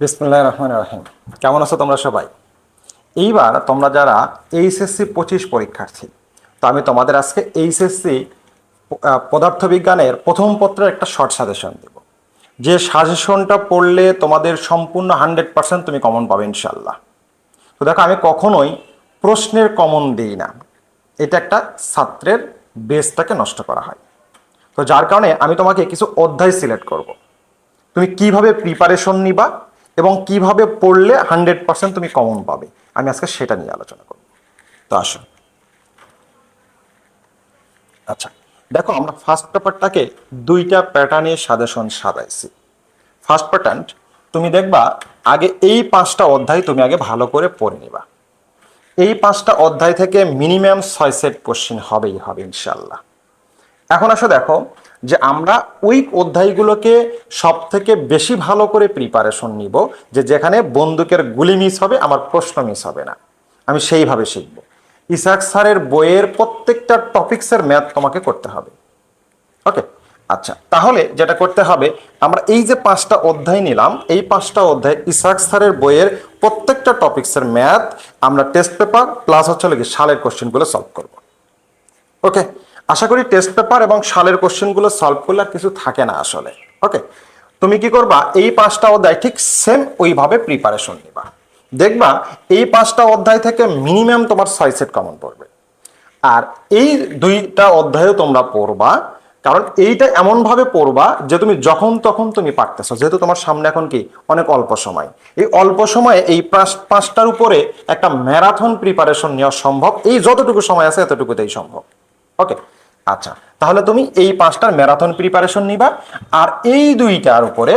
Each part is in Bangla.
বিসমুল্লাহ রহমান রাহিম। কেমন আছো তোমরা সবাই? এইবার তোমরা যারা এইচএসসি পঁচিশ পরীক্ষার্থী, তো আমি তোমাদের আজকে এইচএসসি পদার্থবিজ্ঞানের প্রথম পত্রের একটা শর্ট সাজেশন দেব। যে সাজেশনটা পড়লে তোমাদের সম্পূর্ণ হান্ড্রেড পার্সেন্ট তুমি কমন পাবে ইনশাল্লাহ তো দেখো, আমি কখনোই প্রশ্নের কমন দিই না। এটা একটা ছাত্রের বেসটাকে নষ্ট করা হয়। তো যার কারণে আমি তোমাকে কিছু অধ্যায় সিলেক্ট করব। তুমি কীভাবে প্রিপারেশন নিবা এবং কীভাবে পড়লে হান্ড্রেড পার্সেন্ট তুমি কমন পাবে। আমি আজকে সেটা নিয়ে আলোচনা করব। তো আসো আচ্ছা দেখো আমরা ফার্স্ট পেপারটাকে দুইটা প্যাটার্নে সাজেশন সাজাইছি। ফার্স্ট প্যাটার্ন তুমি দেখবা আগে এই পাঁচটা অধ্যায় তুমি আগে ভালো করে পড়ে নিবা। এই পাঁচটা অধ্যায় থেকে মিনিমাম ছয় সেট কোশ্চিন হবেই হবে ইনশাল্লাহ এখন আসো দেখো যে আমরা ওই অধ্যায়গুলোকে সব থেকে বেশি ভালো করে প্রিপারেশন নিব যে যেখানে বন্দুকের গুলি মিস হবে, আমার প্রশ্ন মিস হবে না। আমি সেইভাবে শিখব। ইসাক স্যারের বইয়ের প্রত্যেকটা টপিক্সের ম্যাথ তোমাকে করতে হবে। ওকে আচ্ছা তাহলে যেটা করতে হবে, আমরা এই যে পাঁচটা অধ্যায় নিলাম, এই পাঁচটা অধ্যায় ইসাক স্যারের বইয়ের প্রত্যেকটা টপিক্সের ম্যাথ আমরা টেস্ট পেপার প্লাস হচ্ছে কি সালের কোশ্চেনগুলো সলভ করব। ওকে আশা করি টেস্ট পেপার এবং সালের কোশ্চেনগুলো সলভ করলে আর কিছু থাকে না আসলে। ওকে তুমি কি করবা? এই পাঁচটা অধ্যায় ঠিক সেম ওইভাবে প্রিপারেশন নিবা। দেখবা, এই পাঁচটা অধ্যায় থেকে মিনিমাম তোমার ছয় সেট কমন পড়বে। আর এই দুইটা অধ্যায়ও তোমরা পড়বা, কারণ এইটা এমনভাবে পড়বা যে তুমি যখন তখন তুমি পারতেছো। যেহেতু তোমার সামনে এখন কি? অনেক অল্প সময়। এই অল্প সময়ে এই পাঁচ- পাঁচটার উপরে একটা ম্যারাথন প্রিপারেশন নেওয়া সম্ভব। এই যতটুকু সময় আছে এতটুকুতেই সম্ভব। ওকে আচ্ছা তাহলে তুমি এই পাঁচটার ম্যারাথন প্রিপারেশন নিবা আর এই দুইটার উপরে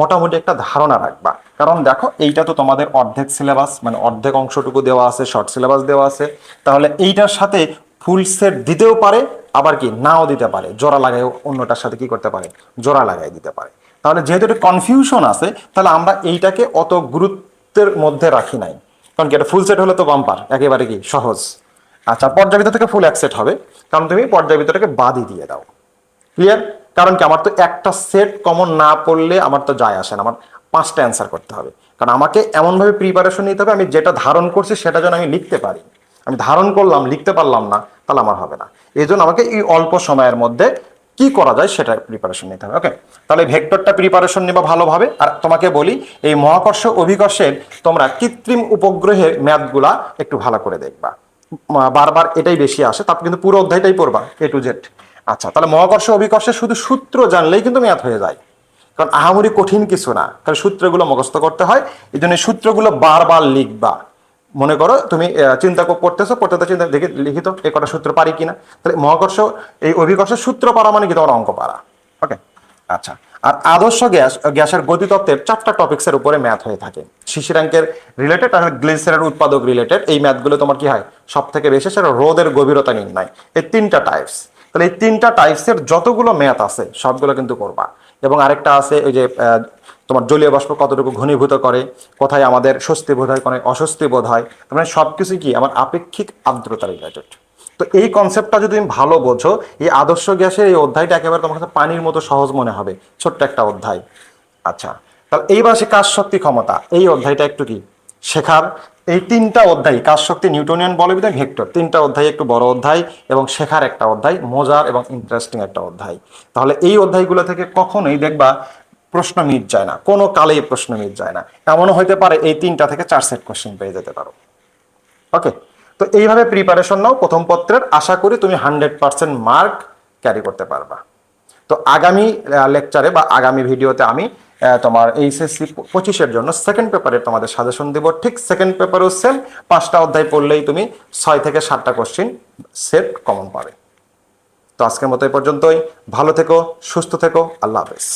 মোটামুটি একটা ধারণা রাখবা। কারণ দেখো, এইটা তো তোমাদের অর্ধেক সিলেবাস মানে অর্ধেক অংশটুকু দেওয়া আছে শর্ট সিলেবাস দেওয়া আছে। তাহলে এইটার সাথে ফুল সেট দিতেও পারে, আবার কি নাও দিতে পারে। জোড়া লাগাই অন্যটার সাথে কি করতে পারে? জোড়া লাগাই দিতে পারে। তাহলে যেহেতু এটা কনফিউশন আছে, তাহলে আমরা এইটাকে অত গুরুত্বের মধ্যে রাখি নাই। কারণ কি এটা ফুল সেট হলে তো বাম্পার একেবারে কি সহজ। আচ্ছা পর্যাবৃত্ত থেকে ফুল অ্যাকসেট হবে। কারণ তুমি পর্যাবৃত্তটাকে বাদই দিয়ে দাও। ক্লিয়ার কারণ কি, আমার তো একটা সেট কমন না পড়লে আমার তো যায় আসে না। আমার পাঁচটা অ্যান্সার করতে হবে। কারণ আমাকে এমনভাবে প্রিপারেশন নিতে হবে, আমি যেটা ধারণ করছি সেটা যেন আমি লিখতে পারি। আমি ধারণ করলাম, লিখতে পারলাম না, তাহলে আমার হবে না। এই জন্য আমাকে এই অল্প সময়ের মধ্যে কি করা যায় সেটা প্রিপারেশন নিতে হবে। ওকে তাহলে ভেক্টরটা প্রিপারেশন নেবা ভালোভাবে। আর তোমাকে বলি, এই মহাকর্ষ অভিকর্ষের তোমরা কৃত্রিম উপগ্রহের ম্যাথগুলা একটু ভালো করে দেখবা। বারবার এটাই বেশি আসে, তারপর কিন্তু পুরো অধ্যায়টাই পড়বা এ টু জেড আচ্ছা তাহলে মহাকর্ষ অভিকর্ষের শুধু সূত্র জানলেই কিন্তু ম্যাথ হয়ে যায়। কারণ আহামরি কঠিন কিছু না কারণ সূত্রগুলো মুখস্থ করতে হয়, এই জন্য সূত্রগুলো বারবার লিখবা। মনে করো তুমি চিন্তা কর- করতেছো, পড়তে তো চিন্তা দেখে লিখিত এ কটা সূত্র পারি কিনা। তাহলে মহাকর্ষ, এই অভিকর্ষের সূত্র পারা মানে কি তোমার অঙ্ক পারা ওকে আচ্ছা আর আদর্শ গ্যাস, গ্যাসের গতিতত্ত্বের চারটা টপিক্সের উপরে ম্যাথ হয়ে থাকে। শিশিরাঙ্কের রিলেটেড আর গ্লিসারের উৎপাদক রিলেটেড এই ম্যাথগুলো তোমার কি হয়? সব থেকে বেশি সেটা রোদের গভীরতা নির্ণয়। এই তিনটা টাইপস তাহলে এই তিনটা টাইপসের যতগুলো ম্যাথ আছে, সবগুলো কিন্তু করবা। এবং আরেকটা আছে ওই যে তোমার জলীয় বাষ্প কতটুকু ঘনীভূত করে, কোথায় আমাদের স্বস্তি বোধ হয়, কোথায় অস্বস্তি বোধ হয়, তার মানে সব কিছু কি? আমার আপেক্ষিক আর্দ্রতা রিলেটেড তো এই কনসেপ্টটা যদি তুমি ভালো বোঝো, এই আদর্শ গ্যাসের এই অধ্যায়টা একেবারে তোমার কাছে পানির মতো সহজ মনে হবে। ছোট্ট একটা অধ্যায়। আচ্ছা। তাহলে এইবার সে কাজ শক্তি ক্ষমতা। এই অধ্যায়টা একটু কি? শেখার এই তিনটা অধ্যায় শক্তি নিউটনিয়ান বলবিদ্যা ভেক্টর, তিনটা অধ্যায় একটু বড় অধ্যায় এবং শেখার একটা অধ্যায়, মজার এবং ইন্টারেস্টিং একটা অধ্যায়। তাহলে এই অধ্যায়গুলো থেকে কখনোই দেখবা প্রশ্ন মিট যায় না, কোনো কালেই প্রশ্ন মিট যায় না। এমনও হইতে পারে এই তিনটা থেকে চার সেট কোশ্চেন পেয়ে যেতে পারো। ওকে তো এইভাবে প্রিপারেশন নাও প্রথম পত্রের, আশা করি তুমি হান্ড্রেড পার্সেন্ট মার্ক ক্যারি করতে পারবা। তো আগামী লেকচারে বা আগামী ভিডিওতে আমি তোমার এইচএসসি পঁচিশের জন্য সেকেন্ড পেপারে তোমাদের সাজেশন দেবো। ঠিক সেকেন্ড পেপারেও সেম পাঁচটা অধ্যায় পড়লেই তুমি ছয় থেকে সাতটা কোশ্চিন সেট কমন পাবে। তো আজকের মতো এই পর্যন্তই। ভালো থেকো, সুস্থ থেকো। আল্লাহ হাফেজ।